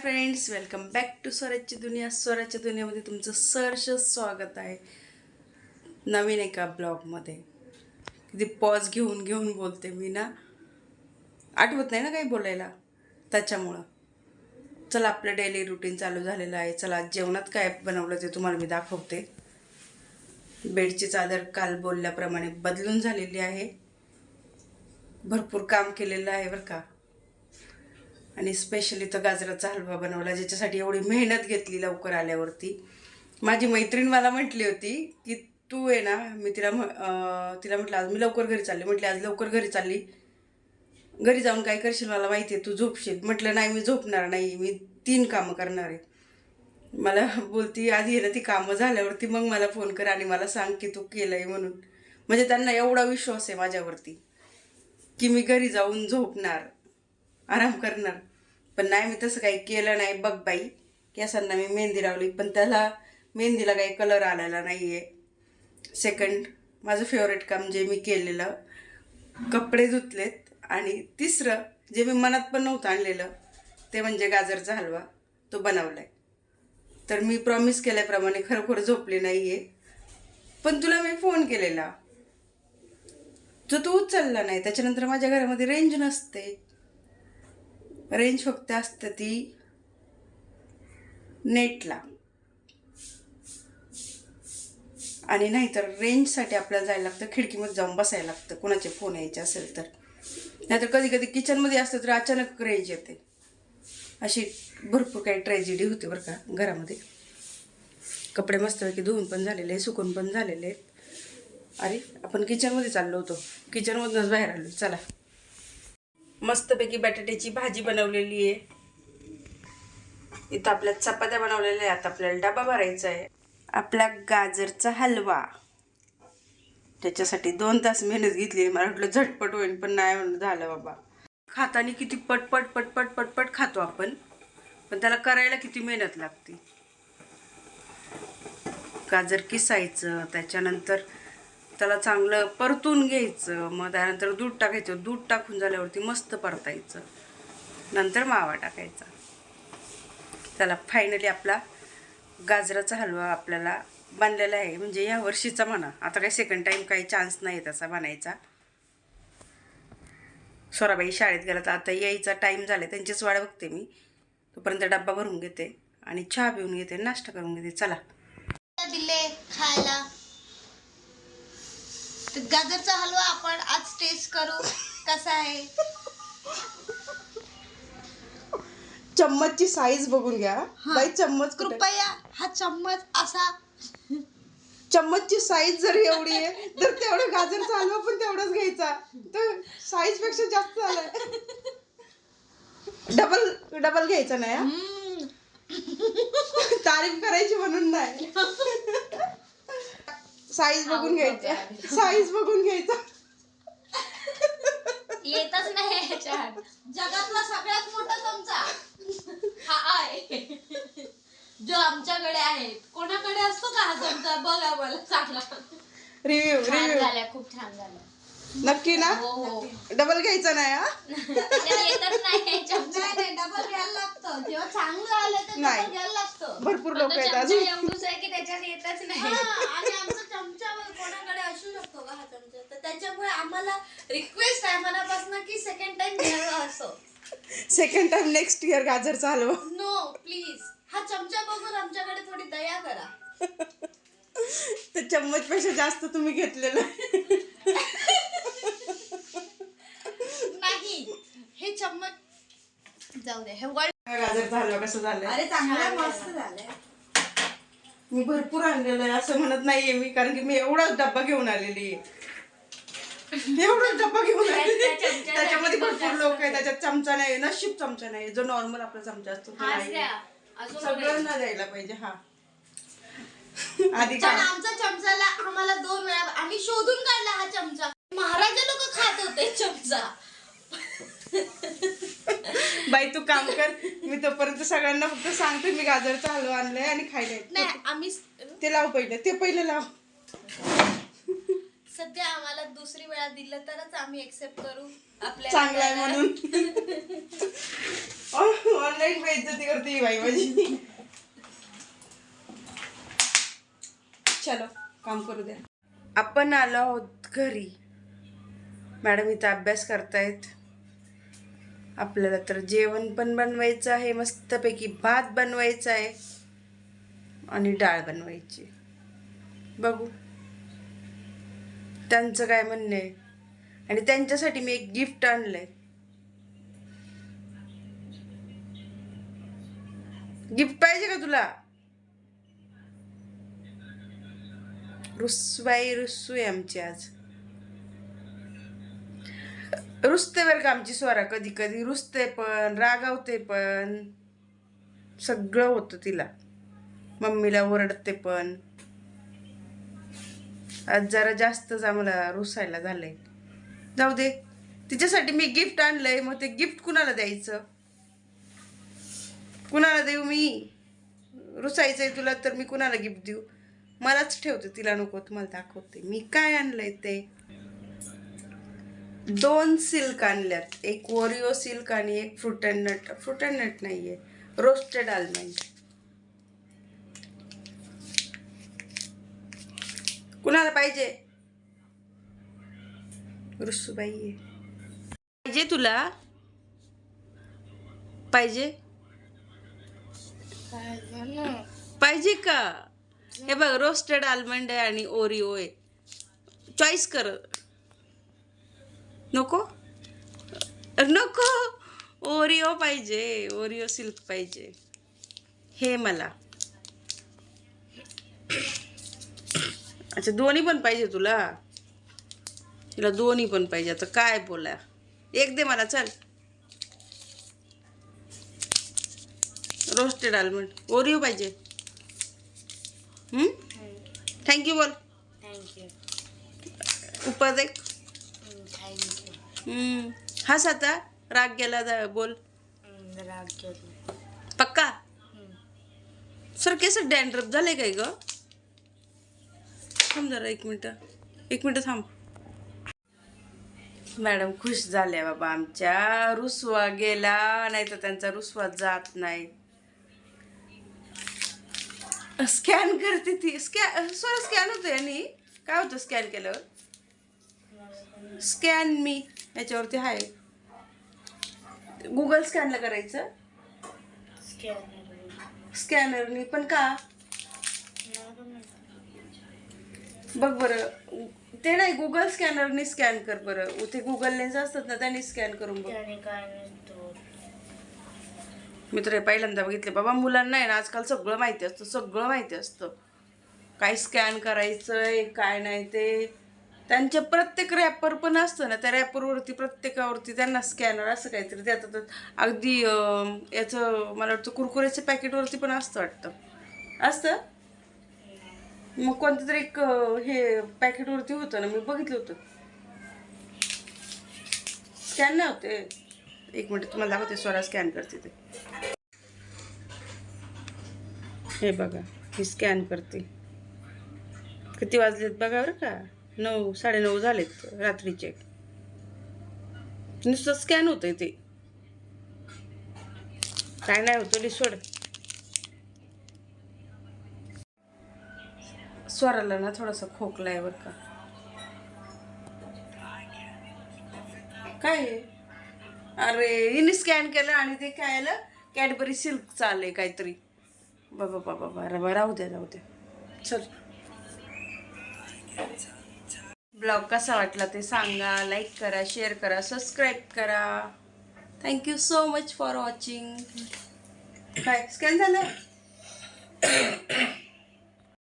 Friends welcome back to स्वराजची दुनिया स्वराजच्या दुनियामध्ये तुमचं सरश स्वागत आहे नवीन एका ब्लॉगमध्ये. किती पॉज घेऊन घेऊन बोलते मी ना. आठवत नाही ना काही बोलायला? त्याच्यामुळं. चला आपलं डेली रुटीन चालू झालेलं आहे. चला जेवणात काय बनवलं ते तुम्हाला मी दाखवते. बेडची चादर काल बोलल्याप्रमाणे बदलून झालेली आहे. भरपूर काम केलेलं आहे बरं का. आणि स्पेशली तर गाजराचा हलवा बनवला ज्याच्यासाठी एवढी मेहनत घेतली लवकर आल्यावरती. माझी मैत्रीण मला म्हटली होती की तू आहे ना मी तिला म्ह तिला म्हटलं आज मी लवकर घरी चालली. म्हटली आज लवकर घरी चालली. घरी जाऊन काय करशील मला माहिती आहे तू झोपशील. म्हटलं नाही मी झोपणार नाही मी तीन कामं करणार आहे. मला बोलती आधी आहे ना ती कामं झाल्यावरती मग मला फोन कर आणि मला सांग की तू केलं आहे म्हणून. म्हणजे त्यांना एवढा विश्वास आहे माझ्यावरती की मी घरी जाऊन झोपणार. आराम करणार. पण नाही मी तसं काही केलं नाही. बघ बाई केसांना मी मेहंदी लावली पण त्याला मेहंदीला काही कलर आलेला नाही आहे सेकंड माझं फेवरेट काम जे मी केलेलं कपडे धुतलेत. आणि तिसरं जे मी मनात पण नव्हतं आणलेलं ते म्हणजे गाजरचा हलवा तो बनवला आहे तर मी प्रॉमिस केल्याप्रमाणे खरोखर झोपले नाही आहे पण तुला मी फोन केलेला. जो तू उचलला नाही. त्याच्यानंतर माझ्या घरामध्ये रेंज नसते. रेंज फक्त असतं ती नेटला आणि नाहीतर रेंजसाठी आपल्याला जायला लागतं खिडकीमध्ये जाऊन बसायला लागतं कुणाचे फोन यायचे असेल तर. नाहीतर कधी कधी किचनमध्ये असतं तर अचानक रेंज येते. अशी भरपूर काही ट्रॅजेडी होते बरं का घरामध्ये. कपडे मस्तपैकी धुवून पण झालेले आहे सुकून पण झालेले आहेत. अरे आपण किचनमध्ये चाललो होतो. किचनमधूनच बाहेर आलो. चला. मस्तपैकी बटाट्याची भाजी बनवलेली आहे. इथं आपल्या चपात्या बनवलेल्या आहेत. आता आपल्याला डबा भरायचा आहे. आपला गाजरचा हलवा. त्याच्यासाठी दोन तास मेहनत घेतली मला वाटलं झटपट होईल पण नाही म्हणून झालं बाबा. खाताना किती पटपट पटपट पटपट खातो आपण. पण त्याला करायला किती मेहनत लागते. गाजर किसायचं त्याच्यानंतर त्याला चांगलं परतून घ्यायचं मग त्यानंतर दूध टाकायचं. दूध टाकून झाल्यावरती मस्त परतायचं. नंतर मावा टाकायचा. त्याला फायनली आपला गाजराचा हलवा आपल्याला बनलेला आहे. म्हणजे या वर्षीचा म्हणा. आता काही सेकंड टाईम काही चान्स नाही त्याचा बनायचा. सोराबाई शाळेत गेला तर आता यायचा टाईम झाला त्यांचीच वाट बघते मी. तोपर्यंत डब्बा भरून घेते आणि चहा पिऊन घेते नाश्ता करून घेते. चला. दिले खायला. तर गाजरचा हलवा आपण आज टेस्ट करू. कसा आहे? चम्मचची साईज बघून घ्या. हा. बाई चम्मच कुठे? कृपया हा चम्मच असा. चम्मचची साईज जर एवढी आहे तर तेवढं गाजरचा हलवा पण तेवढाच घ्यायचा. तर साईजपेक्षा जास्त झालाय. डबल डबल घ्यायचा नाही हा? हम्म. तारीफ करायची म्हणून नाही. साईज बघून घ्यायचा. साईज बघून घ्यायचा. येतच नाही ह्याच्यात जगातला सगळ्यात मोठा चमचा. हा आहे जो आमच्याकडे आहे. कोणाकडे असतो का हा चमचा? बघा मला चांगला. रिव्ह्यू छान रिव्ह्यू झाल्या खूप छान झालं नक्की ना? हो हो. डबल घ्यायचा नाही हा? त्याच्यात येतच नाही चमचा. नाही नाही डबल घ्यायला लागतं. जेव्हा चांगलं आलं तर नाही. डबल घ्यायला लागतं. भरपूर लोक तो आहेत चमचा अजून. एवढूच आहे की त्याच्यात येतच नाही. हा, आणि आमचा चमचा कोणाकडे असू शकतो का हा चमचा तर आम्हाला रिक्वेस्ट आहे मनापासून की सेकंड टाइम घ्यावं असं. सेकंड टाइम नेक्स्ट इयर गाजरचा हलवा. नो प्लीज हा चमचा बघून आमच्याकडे थोडी दया करा. तर चम्मच पेक्षा जास्त तुम्ही घेतलेलं. नाही. हे चम्मच जाऊ दे. हे वळ गाजरचा हलवा कसं झालाय? अरे चांगला मस्त झालंय. मी भरपूर आणलेलं आहे. असं म्हणत नाहीये मी कारण की मी एवढाच डब्बा घेऊन आलेली आहे. एवढाच डब्बा घेऊन त्याच्यामध्ये भरपूर लोक आहे त्याच्यात चमचा नाही नशीब चमचा नाही जो नॉर्मल आपला चमचा असतो तो नाही सगळ्यांना द्यायला पाहिजे हा. आधी काय? आमचा चमचाला आम्हाला दोन वेळा आम्ही शोधून काढला हा चमचा. महाराजा लोक खात होते चमचा. बाई तू काम कर. मी तोपर्यंत सगळ्यांना फक्त सांगते मी गाजरचा हलवा आणलाय आणि खायला. नाही आम्ही ते लाव पहिले. ते पहिले लाव. सध्या आम्हाला दुसरी वेळा दिलं तरच आम्ही एक्सेप्ट करू आपल्या चांगला आहे म्हणून. ऑनलाईन बेइज्जती करते ही बाई माझी. चलो काम करू द्या. आपण आलो आहोत घरी. मॅडम इथं अभ्यास करतायत. आपल्याला तर जेवण पण बनवायचं आहे मस्तपैकी भात बनवायचा आहे आणि डाळ बनवायची. बघू. त्यांचं काय म्हणणं आहे? आणि त्यांच्यासाठी मी एक गिफ्ट आणलंय. गिफ्ट पाहिजे का तुला? रुसवाई रुसू आहे आमची आज. रुसते बरं का आमची स्वरा कधी कधी. रुसते पण रागावते पण. सगळं होतं तिला. मम्मीला ओरडते पण. आज जरा जास्तच आम्हाला रुसायला झालंय. जाऊ दे. तिच्यासाठी मी गिफ्ट आणलंय मग ते गिफ्ट कुणाला द्यायचं? कुणाला देऊ मी? रुसायचं आहे तुला तर मी कुणाला गिफ्ट देऊ? मलाच ठेवते तिला नको तुम्हाला दाखवते. मी काय आणलंय ते? दोन सिल्क आणल्यात. एक ओरिओ सिल्क आणि एक fruit and nut fruit and nut नाहीये. रोस्टेड आलमंड कुणाला पाहिजे? रुसूबाई. पाहिजे तुला? पाहिजे? पाहिजे का? हे बघ रोस्टेड आलमंड आहे आणि ओरिओ आहे. चॉईस कर. नको? नको. ओरिओ पाहिजे. ओरिओ सिल्क पाहिजे. हे मला. अच्छा दोन्ही पण पाहिजे तुला? तिला दोन्ही पण पाहिजे. आता काय बोला एक दे मला चल. रोस्टेड आलमंड ओरिओ पाहिजे. थँक्यू बोल. थँक्यू उपर दे. हस आता. राग गेला बोल. राग पक्का? सर केस डॅन्ड्रप झाले काय ग? थांब जरा एक मिनटं. एक मिनटं थांब. मॅडम खुश झाल्या बाबा. आमच्या रुसवा गेला नाही तर त्यांचा रुसवा जात नाही. स्कॅन करते ती. स्कॅन स्कॅन होतं आणि काय होतं स्कॅन केल्यावर? स्कॅन मी. याच्यावरती आहे गुगल स्कॅनला करायचं. स्कॅनरनी पण का? बघ बरं ते नाही गुगल स्कॅनरनी स्कॅन कर बरं. ते गुगल लेन्स असतात ना त्यांनी स्कॅन करून बघ. मी तर हे पहिल्यांदा बघितले. बाबा मुलांना आहे ना आजकाल सगळं माहिती असतं सगळं माहिती असतं. काय स्कॅन करायचंय काय नाही ते. त्यांच्या प्रत्येक रॅपर पण असतं ना त्या रॅपरवरती प्रत्येकावरती त्यांना स्कॅनर असं काहीतरी देतात. अगदी याचं मला वाटतं कुरकुऱ्याच्या पॅकेटवरती पण असतं वाटतं. असतं? मग कोणतं तरी एक हे पॅकेटवरती होतं ना मी बघितलं होतं. स्कॅन नाही होते एक मिनिट तुम्हाला दाखवते स्वरा स्कॅन करते ते. हे बघा ही स्कॅन करते. किती वाजलेत बघा बरं का? नऊ साडेनऊ झालेत रात्रीचे. नुसतं स्कॅन होतं ते. काय नाही होतं डिसोड स्वराला ना थोडासा खोकला आहे बरं का. काय अरे हिने स्कॅन केलं आणि ते काय आलं? कॅडबरी सिल्क चाललंय काहीतरी. बाबा बाबा बाबा राहू द्या राहू द्या. चल. ब्लॉग कसा वाटला ते सांगा. लाईक करा शेअर करा सबस्क्राईब करा. Thank you so much for watching काय? स्कॅन झालं?